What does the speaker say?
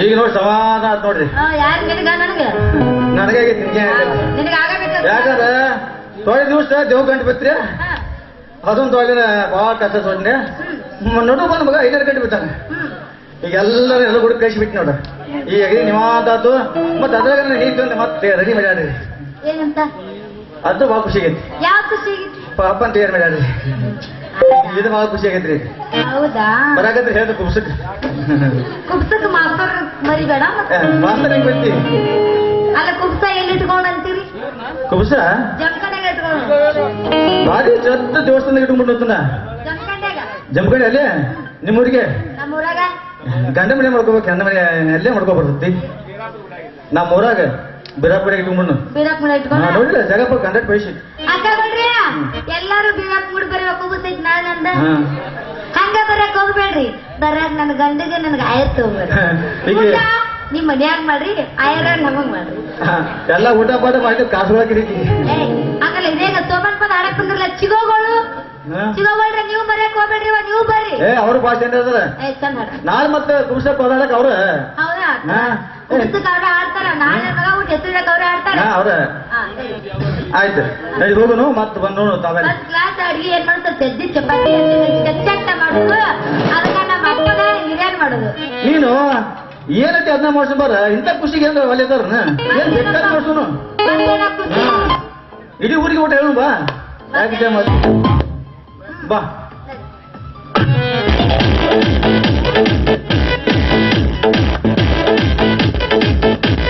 ಈಗ ನೋಡಿ ಸಮಾಧಾನ ಆತ್ ನೋಡ್ರಿ. ನನಗೆ? ನನಗಾಗೈತಿ ನಿಮ್ಗೆ ಯಾಕಂದ್ರೆ ತೊಳೆ ದಿವಸ ದೇವ್ ಗಂಟೆ ಬಿತ್ರಿ ಅದೊಂದು ತೊಳೆದ ಭಾಳ ಕಷ್ಟ ಸೊನ್ನೆ ನೋಡು ಬಂದ ಮಗ ಐದಾರು ಗಂಟೆ ಬಿತ್ತಾನೆ ಈಗ ಎಲ್ಲರೂ ಎಲ್ಲ ಕೂಡ ಕಳಿಸಿ ಬಿಟ್ಟು ಈಗ ಈ ಅಗದಿ ನಿವಾತಾತು ಮತ್ತೆ ಅದ್ರಾಗ ನೀತಿ ಮತ್ತೆ ರೆಡಿ ಮಾಡ್ಯಾಡ್ರಿ ಅದು ಭಾಳ ಖುಷಿ ಆಗೈತಿ. ಅಪ್ಪ ಪಾಪ ಅಂತ ಏನ್ ಮಾಡ್ಯಾಡ್ರಿ ಇದು ಭಾಳ ಖುಷಿ ಆಗೈತ್ರಿ. ಹೌದಾ? ಬರಾಕತ್ರಿ ಹೇಳ್ರಿ ಕುಬ್ಸಕ್ ಕುಬ್ಸಕ್ ಮಾಸ್ತರ್ ಮರಿಬೇಡ ಮಾಸ್ತರ್ ಹೆಂಗ್ ಬರ್ತಿ ಅಲ್ಲ ಕುಬ್ಸ ಎಲ್ಲಿ ಇಟ್ಕೊಂಡ್ ಅಂತೀರಿ? ಕುಬ್ಸ ಇಟ್ಕೊಂಡು ಭಾರಿ ಚತ್ತ ದೇವಸ್ಥಾನದಾಗ ಇಟ್ಕೊಂಡ್ಬಿಟ್ಟು ಜಮ್ಕಡಿ ಅಲ್ಲೇ? ನಿಮ್ಮೂರಿಗೆ? ಗಂಡ ಮನೆ ಮಾಡ್ಕೋಬೇಕು ಗಂಡ ಮನೆ ಅಲ್ಲೇ ಮಾಡ್ಕೊಬರ್ತೈತಿ. ನಮ್ಮ ಊರಾಗ ಬಿರಾಪುರ ಇಟ್ಕೊಂಡ್ಬಿಟ್ಟು ಇಟ್ಕೊಂಡು? ನೋಡಿಲ್ಲ ಜಗಪ್ಪ ಕಂಡಕ್ಟ್ ಪೈಸಿ ಎಲ್ಲಾರು ಬೀಳಕ್ ಮೂಡ್ ಬರ್ಬೇಕು ಗೊತ್ತೈತಿ ನಾನಂದ ಹಂಗ ಬರಕ್ ಹೋಗ್ಬೇಡ್ರಿ. ಬರಾಕ್ ನನ್ ಗಂಡಿಗೆ ನನ್ಗ ಆಯತ್ ಈಗ ನಿಮ್ ಮನ್ಯಾಗ ಮಾಡ್ರಿ ಆಯರ ನಮಗ್ ಮಾಡ್ರಿ. ಎಲ್ಲ ಊಟ ಪಾಠ ಮಾಡಿ ಕಾಸು ಹಂಗಲ್ಲ ಇದೇಗ ತೋಬನ್ ಪದ ಆಡಕ್ ಬಂದ್ರಲ್ಲ ಚಿಗೋಗಳು. ಚಿಗೋಗಳ್ರ ನೀವು ಬರಕ್ ಹೋಗ್ಬೇಡ್ರಿ ನೀವು ಬರ್ರಿ. ಅವ್ರ ಭಾಷೆ ನಾಳೆ ಮತ್ತೆ ಕುಬ್ಸ ಹೋದಾಡಕ್ ಅವ್ರ? ಹೌದಾ? ಅವ್ರ ಆಡ್ತಾರ ನಾಳೆ ಮಗ ಊಟ ಹೆಸರಿಡಕ್ ಅವ್ರ ಅವ್ರ. ಆಯ್ತು. ನಡಿ ಹೋಗುನು ಮತ್ತೆ ಬಂದು ನೋಡು ತಾವೆ ಕ್ಲಾಸ್ ಅಡ್ಗೆ ಏನ್ ಮಾಡ್ತಾರೆ ಚಪಾತಿ ಚಚ್ಚಟ್ಟ ಮಾಡುದು. ಅದಕ್ಕ ನಮ್ಮ ಅಕ್ಕಗ ಹಿರಿಯರ್ ಮಾಡುದು? ನೀನು ಏನೈತಿ ಅದನ್ನ ಮಾಡ್ಸೋಣ ಬರ? ಇಂಥ ಖುಷಿಗೆ ಅಂದ್ರೆ ಒಳ್ಳೆದಾರನ ಏನ್ ಬೇಕಾದ್ರೆ ಮಾಡ್ಸೋನು? ಇಡೀ ಊರಿಗೆ ಊಟ ಹೇಳು ಬಾ. ಮತ್ತೆ? ಬಾ.